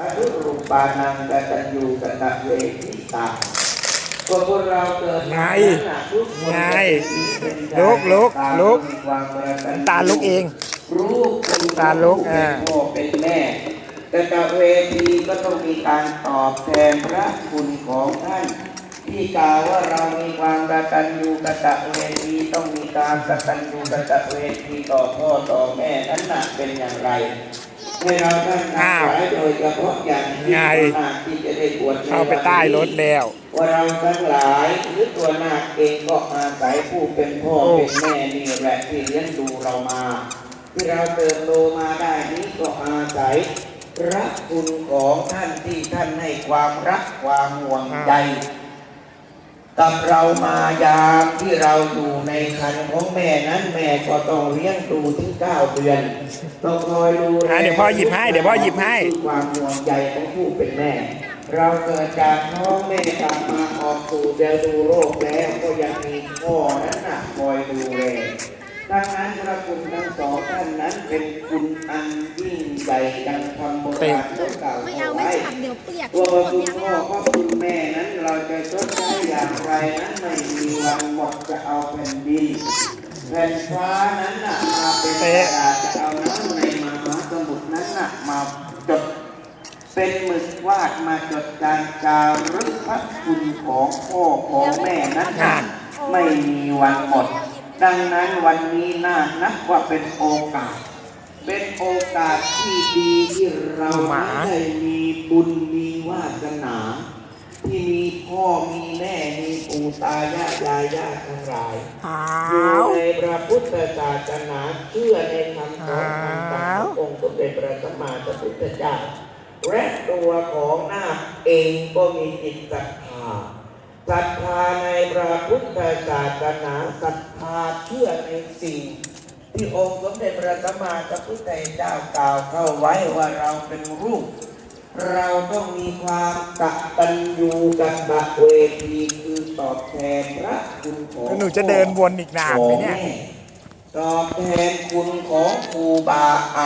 อายุรูปานังกตัญญูกตเวทิตาก็พวกเราเกิดไงนั้นน่ะทุกคนไงลุกลุกลุกมีความกตัญญูตาลุกเองรู้คุณตาลุกเป็นอ่าพ่อเป็นแม่กตเวทีก็ต้องมีการตอบแทนพระคุณของท่านที่กล่าวว่าเรามีความกตัญญูกตเวทีต้องมีการกตัญญูกตเวทีต่อพ่อต่อแม่นั้นน่ะเป็นอย่างไร ให้เราท่านทั้งอ้าวหลายโดยเฉพาะอย่างยิ่งไงตัวนาคที่จะได้บวชในเข้าไปใต้รถแล้วว่าเราทั้งหลายหรือตัวนาคเองก็อาศัยผู้เป็นพ่อโอ้เป็นแม่นี่แหละที่เลี้ยงดูเรามา ที่เราเติบโตมาได้นี้ก็อาศัยรักคุณของท่านที่ท่านให้ความรักความห่วงใย กับเรามายามที่เราอยู่ในคันของแม่นั้นแม่ก็ต้องเลี้ยงดูถึงเก้าเดือนต้องคอยดูแลอะเดี๋ยวพ่อหยิบให้เดี๋ยวพ่อหยิบให้คือความห่วงใยของผู้เป็นแม่ เราเกิดจากท้องแม่กลับมาออกสู่เดวดูโรคแล้วก็ยังมีพ่อนั้นน่ะคอยดูแลดังนั้นพระคุณทั้งสองท่านนั้นเป็นคุณอันยิ่งใหญ่ดังคำโบราณเขากล่าวไม่เอาเอาไม่ไว้ฉันเดี๋ยวเปียกว่าชุพดระหมคุดณเนี่ยไม่พ่อเอาพระคุณแม่นั้นเราจะชดใช้อย่างไรนั้นไม่มีวันหมด จะเอาแผ่นดินแผ่นฟ้านั้นน่ะมาเป็นกระดาษจะเอาน้ำในมหาสมุทรนั้นน่ะมาจดเป็นหมึกวาดมาจดการจารึกพระคุณของพ่อของแม่นั้นน่ะไม่มีวันหมด ดังนั้นวันนี้น่านับว่าเป็นโอกาส เป็นโอกาสที่ดีที่เราหมาได้มีบุญมีวาสนาที่ มีพ่อมีแม่มีปู่ตายายยายาทั้งหลายอ้าอยู่วในพระพุทธศาสนาเชื่อในคำสอนคำสั่งขององค์สมเด็จพระสัมมาสัมพุทธเจ้าและตัวของนาคเองก็มีจิตศรัทธาศรัทธาในพระพุทธศาสนาศรัทธาเชื่อในสิ่งที่องค์สมเด็จพระสัมมาสัมพุทธเจ้ากล่าวเข้าไว้ว่าเราเป็นรูป เราต้องมีความกตัญญูกตเวทีคือตอบแทนพระคุณของแล้วหนูจะเดินวนอีกนานไหมเนี่ยตอบแทนคุณของครูบาอา